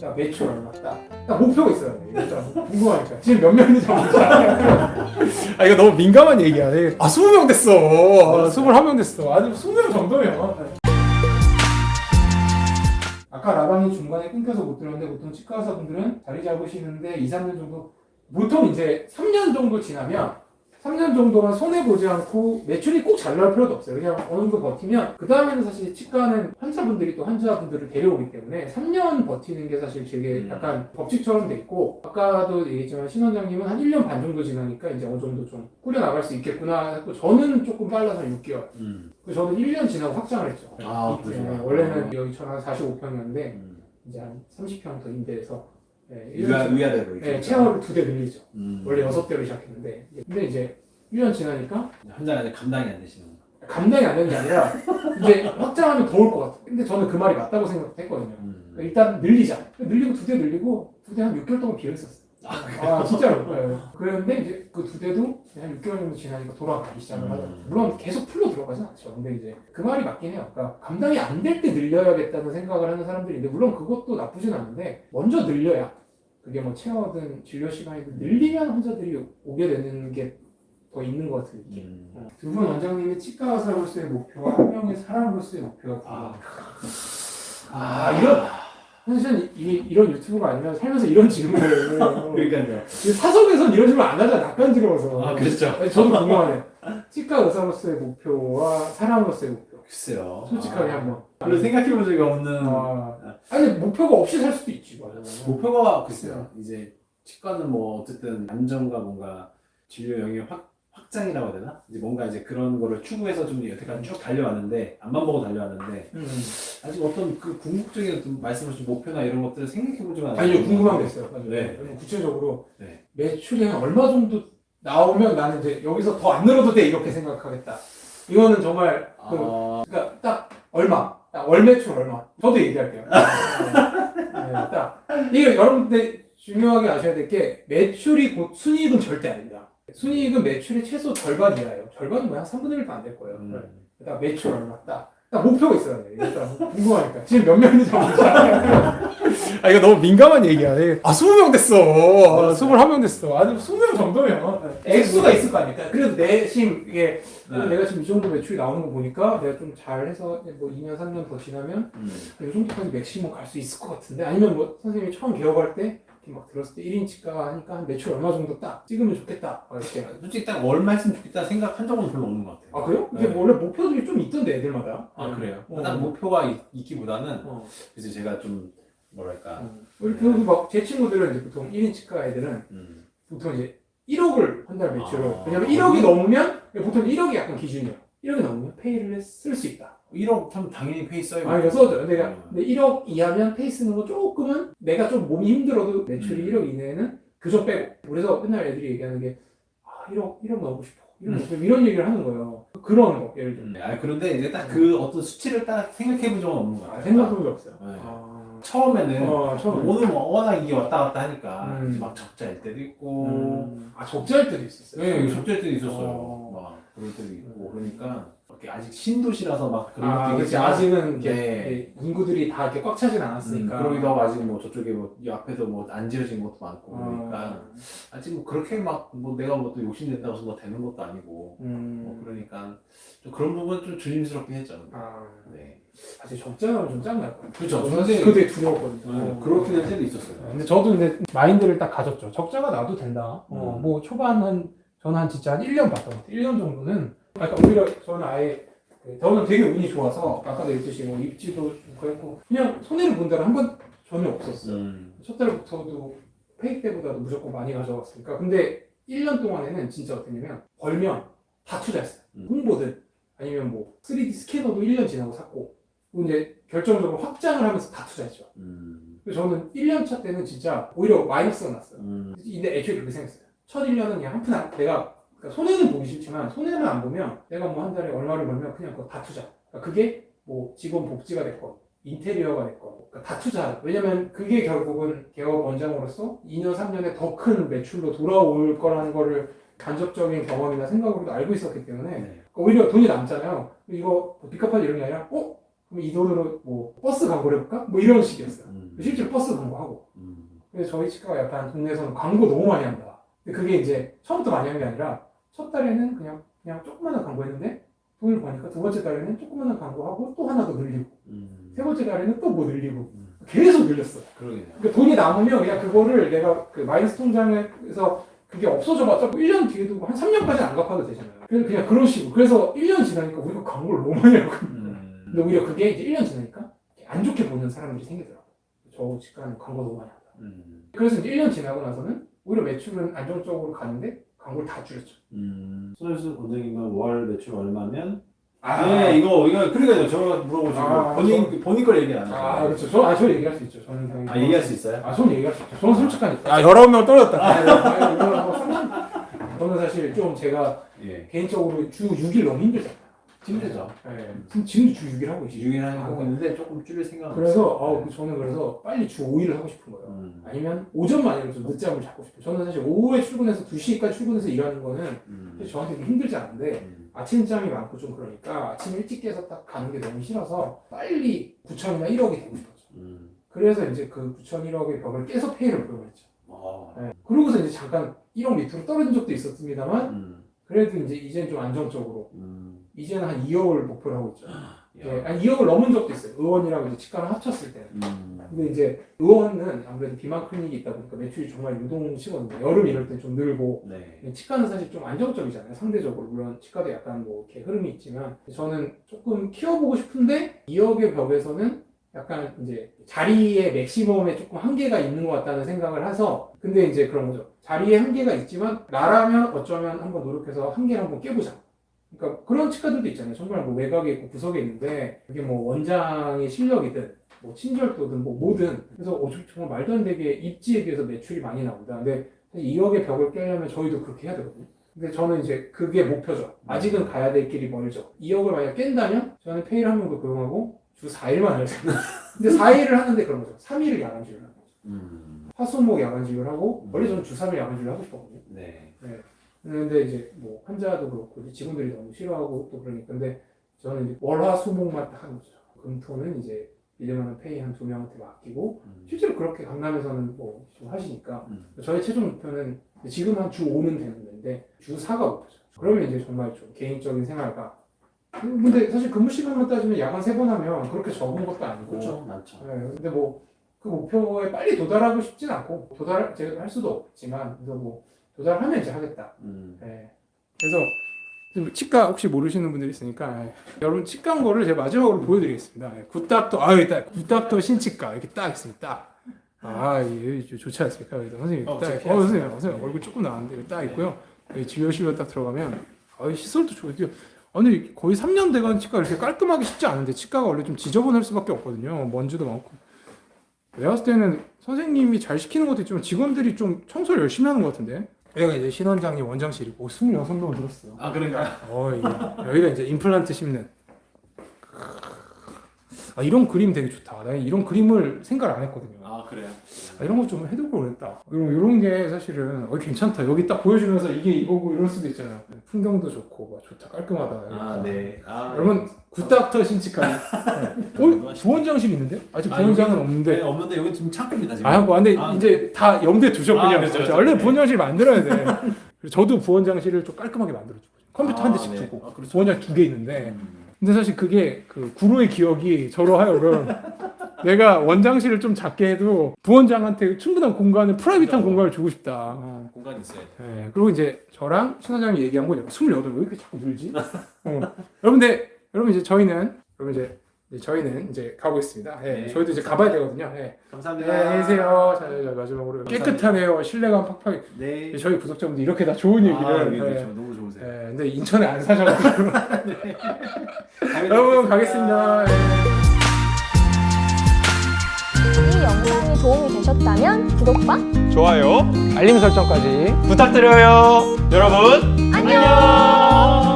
딱 매출 얼마 딱, 딱 목표가 있어야 돼. 일단 궁금하니까 지금 몇 명인지 모르겠어. 아 이거 너무 민감한 얘기야. 아 20명 됐어. 아, 21명 됐어. 아니 20명 정도면. 아까 라방이 중간에 끊겨서 못 들었는데 보통 치과 의사분들은 자리 잡으시는데 2, 3년 정도 보통 이제 3년 정도 지나면 3년 정도만 손해 보지 않고 매출이 꼭 잘 나올 필요도 없어요. 그냥 어느 정도 버티면 그 다음에는 사실 치과는 환자분들이 또 환자분들을 데려오기 때문에 3년 버티는 게 사실 되게 음. 약간 법칙처럼 돼 있고 아까도 얘기했지만 신 원장님은 한 1년 반 정도 지나니까 이제 어느 정도 좀 꾸려 나갈 수 있겠구나 했고 저는 조금 빨라서 6개월. 음. 그래서 저는 1년 지나고 확장을 했죠. 아. 네, 원래는 여기 저는 한 45평이었는데 음. 이제 한 30평 더 임대해서 네, 위아 위아래로 네, 체어를 두 대 늘리죠. 음. 원래 여섯 대로 시작했는데 근데 이제 1년 지나니까 환자가 이제 감당이 안 되시는 거. 감당이 안 되는 게 아니라 이제 확장하면 더 올 것 같아. 근데 저는 그 말이 맞다고 생각했거든요. 음. 일단 늘리자. 늘리고 두 대 늘리고 두 대 한 6개월 동안 비어 있었어. 아 진짜로. 네. 그런데 이제 그 두 대도 한 6개월 정도 지나니까 돌아가기 시작을 음. 하죠. 물론 계속 풀로 들어가진 않죠. 근데 이제 그 말이 맞긴 해요. 그러니까 감당이 안 될 때 늘려야겠다는 생각을 하는 사람들인데 물론 그것도 나쁘진 않은데 먼저 늘려야 그게 뭐 체어든 진료 시간이든 늘리면 환자들이 오게 되는 게 더 있는 것 느낌. 음. 두분 원장님의 치과 의사로서의 목표와 한 명의 사람으로서의 목표가 아. 아, 이런 사실은 이, 이런 유튜브가 아니면 살면서 이런 질문을 그러니까요. 사석에선 이런 질문 안 하잖아 낯간지러워서 아 그렇죠. 아니, 저도 궁금하네 치과 의사로서의 목표와 사람으로서의 목표 글쎄요. 솔직하게 아, 한번 별로 생각해본 적이 없는 아, 아니 목표가 없이 살 수도 있지 맞아. 목표가 글쎄요. 이제 치과는 뭐 어쨌든 안정과 뭔가 진료 영역 확 확장이라고 해야 되나? 이제 뭔가 이제 그런 거를 추구해서 좀 여태까지 쭉 달려왔는데 앞만 보고 달려왔는데 음. 아직 어떤 그 궁극적인 어떤 말씀하신 목표나 이런 것들을 생각해 보지가 않아요. 아니요 궁금한 게 있어요 네. 구체적으로 네. 매출이 한 얼마 정도 나오면 나는 이제 여기서 더 안 늘어도 돼 이렇게 생각하겠다 이거는 정말 그 아, 그러니까 딱 얼마, 딱 월매출 얼마. 저도 얘기할게요. 네, 딱 이게 여러분들 중요하게 아셔야 될 게 매출이 곧 순이익은 절대 아닙니다. 순이익은 매출의 최소 절반 이하예요. 절반은 뭐야? 3분의 1도 안 될 거예요. 음. 딱 매출 얼마 딱. 딱 목표가 있어야 돼. 일단 궁금하니까. 지금 몇 명인지 모르겠어. 아 이거 너무 민감한 얘기야. 아 20명 됐어. 아, 21명 됐어. 아니 20명 정도면 액수가 있을 거 아닙니까? 그래도 내심 이게 네. 내가 지금 이 정도 매출이 나오는 거 보니까 내가 좀 잘해서 뭐 2년 3년 더 지나면 음. 이 정도까지 맥시멈 갈 수 있을 것 같은데 아니면 뭐 선생님이 처음 개업할 때 이렇게 막 들었을 때 1인 치과 하니까 한 매출 얼마 정도 딱 찍으면 좋겠다 막 이렇게 솔직히 딱 얼마 했으면 좋겠다 생각한 적은 별로 없는 것 같아요. 아 그래요? 이게 네. 뭐 원래 목표들이 좀 있던데 애들마다 아 그래요? 어. 딱 목표가 있, 있기보다는 어. 그래서 제가 좀 뭐랄까 어. 우리 그리고 막제 친구들은 이제 보통 1인 치과 애들은 음. 보통 이제 1억을 한 달 매출을 아. 왜냐면 1억이 넘으면 보통 1억이 약간 기준이에요 1억이 넘으면 페이를 쓸 수 있다 1억 하면 당연히 페이 써요. 아, 써줘요. 내가, 음. 근데 1억 이하면 페이 쓰는 거 조금은 내가 좀 몸이 힘들어도 매출이 음. 1억 이내에는 그저 빼고. 그래서 맨날 애들이 얘기하는 게, 아, 1억, 1억 넣고 싶어. 1억 넣고 싶어. 이런 얘기를 하는 거예요. 그런 거, 예를 들면. 음. 아 그런데 이제 딱 그 어떤 수치를 딱 생각해 본 적은 없는 것 아, 같아요. 생각해본 적 없어요. 네. 아, 처음에는 어, 처음에. 오늘 뭐 워낙 이게 왔다 갔다 하니까 음. 막 적자일 때도 있고 음, 아, 적자일 때도 있었어요. 네, 적자일 때도 있었어요. 어. 막 그럴 때도 있고 그러니까 아직 신도시라서 막 그런 아, 것도 그렇지. 있겠지만 아직은 이게 네. 인구들이 다 이렇게 꽉 차진 음, 않았으니까. 그러기도 하고 아직 뭐 저쪽에 뭐이 앞에도 뭐안 지어진 것도 많고 그러니까 어, 아직 뭐 그렇게 막 뭐 내가 뭐 또 욕심낸다고 해서 뭐 되는 것도 아니고 뭐 음, 그러니까 좀 그런 부분 좀 조심스럽게 했죠. 아, 네. 사실 적자면 좀 짱날 것 같아요. 그렇죠. 저는 사실- 그게 두려웠거든요. 네, 그렇긴 할 때도 있었어요. 근데 저도 근데 마인드를 딱 가졌죠. 적자가 나도 된다. 어, 음. 뭐 초반 한 저는 한 진짜 한 1년 봤던 것 같아요. 1년 정도는 그러니까 오히려 저는 아예 그 저는 되게 운이 좋아서 아까도 얘기했듯이 뭐 입지도 좀 그랬고 그냥 손해를 본 달은 한번 전혀 없었어요. 음. 첫 달부터도 페이 때보다도 무조건 많이 가져갔으니까 근데 1년 동안에는 진짜 어땠냐면 벌면 다 투자했어요. 음. 홍보든 아니면 뭐 3D 스캐너도 1년 지나고 샀고 이제 결정적으로 확장을 하면서 다 투자했죠. 음. 그래서 저는 1년 차 때는 진짜 오히려 마이너스가 났어요. 음. 근데 애초에 그렇게 생각했어요. 첫 1년은 그냥 한푼 안, 내가, 그러니까 손해는 보기 싫지만, 손해는 안 보면, 내가 뭐 한 달에 얼마를 벌면 그냥 그거 다 투자. 그러니까 그게 뭐 직원 복지가 됐건, 인테리어가 됐건, 그러니까 다 투자. 왜냐면 그게 결국은 개업 원장으로서 2년, 3년에 더 큰 매출로 돌아올 거라는 거를 간접적인 경험이나 생각으로도 알고 있었기 때문에, 네. 그러니까 오히려 돈이 남잖아요. 이거 뭐 빚갚아야 이런 게 아니라, 어? 그럼 이 돈으로 뭐 버스 광고를 해볼까? 뭐 이런 식이었어요. 음. 실제로 버스 광고하고. 음. 그래서 저희 치과가 약간 동네에서는 광고 너무 많이 한다. 근데 그게 이제 처음부터 많이 한 게 아니라 첫 달에는 그냥 그냥 조그마한 광고했는데 돈을 버니까 두 번째 달에는 조그마한 광고하고 또 하나 더 늘리고 음. 세 번째 달에는 또 뭐 늘리고 음. 계속 늘렸어. 그러게요. 그러니까 돈이 남으면 그냥 그거를 내가 그 마이너스 통장에서 그게 없어져봤자 뭐 1년 뒤에도 한 3년까지 안 갚아도 되잖아요. 그래서 그냥 그런 식으로. 그래서 1년 지나니까 우리가 광고를 너무 많이 하고. 음. 근데 오히려 그게 이제 1년 지나니까 안 좋게 보는 사람들이 생기더라고요. 저 직관은 광고 너무 많이 한다. 음. 그래서 이제 1년 지나고 나서는 오히려 매출은 안정적으로 가는데 광고를 다 줄였죠. 음. 손혜수 원장님은 월 매출 얼마면? 아, 네, 이거 이거 그러니까요. 제가 물어보시고 아, 본인 본인 걸 얘기 안 하죠. 아 그렇죠. 저, 아, 저 얘기할 수 있죠. 저는 당연히. 아 얘기할 수 있어요? 아, 저는 얘기할 수 있죠. 저는 솔직하니까. 아, 19명 떨어졌다. 아, 아, 이거는 뭐 상관- 저는 사실 좀 제가 예. 개인적으로 주 6일 너무 힘들잖아요. 힘들죠. 네. 지금, 지금도 주 6일 하고 있어요. 6일 하고 아, 있는데 조금 줄일 생각은 그래서. 어, 저는 그래서 빨리 주 5일을 하고 싶은 거예요. 음. 아니면 오전만 이라도 좀 늦잠을 자고 싶어요. 저는 사실 오후에 출근해서 2시까지 출근해서 일하는 거는 음. 저한테 힘들지 않은데 음. 아침잠이 많고 좀 그러니까 아침 일찍 깨서 딱 가는 게 너무 싫어서 빨리 9천이나 1억이 되고 싶었죠. 음. 그래서 이제 그 9천 1억의 벽을 깨서 페이를 보려했죠. 어. 네. 그러고서 이제 잠깐 1억 밑으로 떨어진 적도 있었습니다만 음. 그래도 이제 이제는 좀 안정적으로 음. 이제는 한 2억을 목표로 하고 있죠. 야. 예, 아니 2억을 넘은 적도 있어요. 의원이랑 이제 치과를 합쳤을 때는. 음. 근데 이제 의원은 아무래도 비만 클리닉이 있다 보니까 매출이 정말 유동치거든요. 여름 이럴 때 좀 늘고 네. 치과는 사실 좀 안정적이잖아요. 상대적으로 물론 치과도 약간 뭐 이렇게 흐름이 있지만 저는 조금 키워보고 싶은데 2억의 벽에서는 약간 이제 자리의 맥시멈에 조금 한계가 있는 것 같다는 생각을 해서 근데 이제 그런 거죠. 자리에 한계가 있지만 나라면 어쩌면 한번 노력해서 한계를 한번 깨보자. 그러니까 그런 치과들도 있잖아요. 정말 뭐 외곽에 있고 구석에 있는데 그게 뭐 원장의 실력이든 뭐 친절도든 뭐 뭐든 그래서 어, 저- 정말 말도 안 되게 입지에 비해서 매출이 많이 나온다. 근데 사실 2억의 벽을 깨려면 저희도 그렇게 해야 되거든요. 근데 저는 이제 그게 목표죠. 아직은 가야 될 길이 멀죠. 2억을 만약 깬다면 저는 페이를 한 명도 고용하고 주 4일만 해야 돼요. 근데 4일을 하는데 그런 거죠. 3일을 야간 진료를 하는 거죠. 음. 화수목 야간 진료를 하고 음. 원래 저는 주 3일 야간 진료를 하고 싶었거든요. 네. 근데 이제 뭐 환자도 그렇고 이제 직원들이 너무 싫어하고 또 그러니까 근데 저는 이제 월화 수목만 딱 하는 거죠. 금토는 이제 일년하는 페이 한 두 명한테 맡기고 음. 실제로 그렇게 강남에서는 뭐 좀 하시니까 음. 저의 최종 목표는 지금 한 주 5는 되는 건데 주 4가 목표죠. 그러면 이제 정말 좀 개인적인 생활과 음, 근데 사실 근무 시간만 따지면 야간 세 번 하면 그렇게 적은 것도 아니고 그렇죠. 많죠. 네, 근데 뭐 그 목표에 빨리 도달하고 싶진 않고 도달 제가 할 수도 없지만 그래서 뭐 도달하면 이제 하겠다. 음. 네. 그래서 좀 치과 혹시 모르시는 분들이 있으니까 예. 여러분 치과 거를 제가 마지막으로 보여드리겠습니다. 예. 굿닥터 아 여기 딱 굿닥터 신치과 이렇게 딱 있습니다. 아 이게 좀 좋지 않습니까? 여기다 선생님 어, 딱 제가 어, 피하겠습니다. 선생님 선생님 얼굴 조금 나왔는데 딱 있고요. 여기 진료실로 딱 들어가면 아 시설도 좋아요. 아니 거의 3년 돼간 치과 이렇게 깔끔하기 쉽지 않은데 치과가 원래 좀 지저분할 수밖에 없거든요. 먼지도 많고. 내가 봤을 때는 선생님이 잘 시키는 것도 있지만 직원들이 좀 청소를 열심히 하는 것 같은데. 여기가 이제 신원장님 원장실이고 26명을 들었어요. 아 그런가? 어, 이게. 여기가 이제 임플란트 심는. 아, 이런 그림 되게 좋다. 나 이런 그림을 생각을 안 했거든요. 아 그래요. 아, 이런 거 좀 해두고 그랬다. 이런, 이런 게 사실은 어, 괜찮다. 여기 딱 보여주면서 이게 이거고 이럴 수도 있잖아요. 풍경도 좋고, 막 좋다. 깔끔하다. 아 네. 아 여러분, 굿닥터 신치과. 네. 어? 부원장실 있는데? 아직 아, 부원장은 네, 없는데. 없는데 여기 지금 창고입니다 지금. 아, 뭐, 근데 아, 이제 다 염두에 두셨군요. 아, 그렇죠, 그렇죠. 원래 네. 부원장실 만들어야 돼. 그래서 저도 부원장실을 좀 깔끔하게 만들어주고. 컴퓨터 한 아, 대씩 네. 두고. 아, 그렇죠. 부원장 두 개 있는데. 음. 근데 사실 그게 그 구로의 기억이 저로 하여금 내가 원장실을 좀 작게 해도 부원장한테 충분한 공간을 프라이빗한. 공간을 주고 싶다. 어. 공간이 있어야 돼. 네, 그리고 이제 저랑 신 원장이 얘기한 건 28, 왜 이렇게 자꾸 늘지? 어. 여러분들, 여러분 이제 저희는 여러분 이제 저희는 이제 가고 있습니다. 예, 네. 저희도 이제 가봐야 되거든요. 예. 네, 감사합니다. 안녕히 계세요. 자, 자, 마지막으로. 깨끗하네요. 신뢰감 팍팍. 네. 저희 구독자분들 이렇게 다 좋은 얘기를. 아, 네, 예. 그렇죠. 너무 좋으세요. 예, 근데 인천에 안 사셔가지고. 다음에 여러분. 가겠습니다. 예. 이 영상이 도움이 되셨다면 구독과 좋아요 알림 설정까지 부탁드려요. 여러분 안녕!